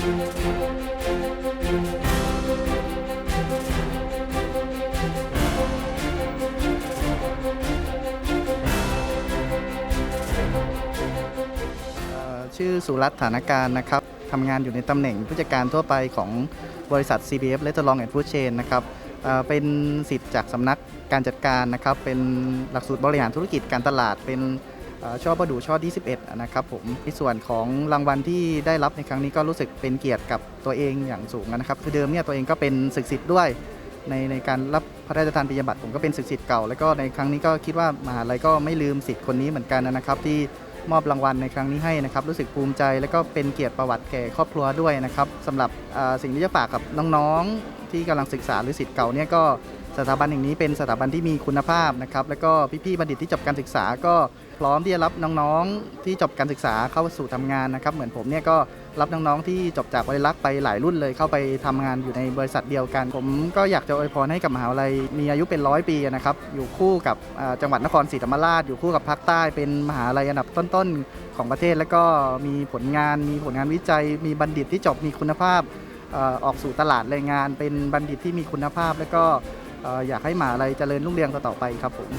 ชื่อสุรัตน์ฐานการนะครับทำงานอยู่ในตำแหน่งผู้จัดการทั่วไปของบริษัท CBF r e s t a u r a n t and Food Chain นะครับเป็นสิทธิ์จากสำนักการจัดการนะครับ เป็นหลักสูตรบริหารธุรกิจการตลาดเป็น ช่อประดูช่อที่11นะครับผมในส่วนของรางวัลที่ได้รับในครั้งนี้ก็รู้สึกเป็นเกียรติกับตัวเองอย่างสูงนะครับ คือเดิมเนี่ยตัวเองก็เป็นศึกษิทธิ์ด้วย ในในการรับพระราชทานปริญญาบัตรผมก็เป็นศึกษิทธิ์เก่า แล้วก็ในครั้งนี้ก็คิดว่ามหาลัยก็ไม่ลืมสิทธิ์คนนี้เหมือนกันนะครับ ที่มอบรางวัลในครั้งนี้ให้นะครับรู้สึกภูมิใจ แล้วก็เป็นเกียรติประวัติแก่ครอบครัวด้วยนะครับสำหรับสิ่งที่จะฝากกับน้องๆที่กำลังศึกษาหรือสิทธิ์เก่าเนี่ยก็สถาบันแห่งนี้เป็นสถาบันที่มีคุณภาพนะครับแล้วก็พี่ๆบัณฑิตที่จบการศึกษาก็พร้อมที่จะรับน้องๆที่จบการศึกษาเข้าสู่ทำงานนะครับ เหมือนผมเนี่ยก็รับน้องๆที่จบจากบริลักษ์ไปหลายรุ่นเลยเข้าไปทำงานอยู่ในบริษัทเดียวกัน ผมก็อยากจะอวยพรให้กับมหาวิทยาลัยมีอายุเป็นร้อยปีนะครับอยู่คู่กับจังหวัดนครศรีธรรมราช อยู่คู่กับภาคใต้เป็นมหาวิทยาลัยอันดับต้นๆของประเทศ แล้วก็มีผลงานมีผลงานวิจัย มีบัณฑิตที่จบมีคุณภาพ ออกสู่ตลาดแรงงาน เป็นบัณฑิตที่มีคุณภาพ แล้วก็อยากให้หมหาวิทยาลัยเจริญรุ่งเรืองต่อไปครับผม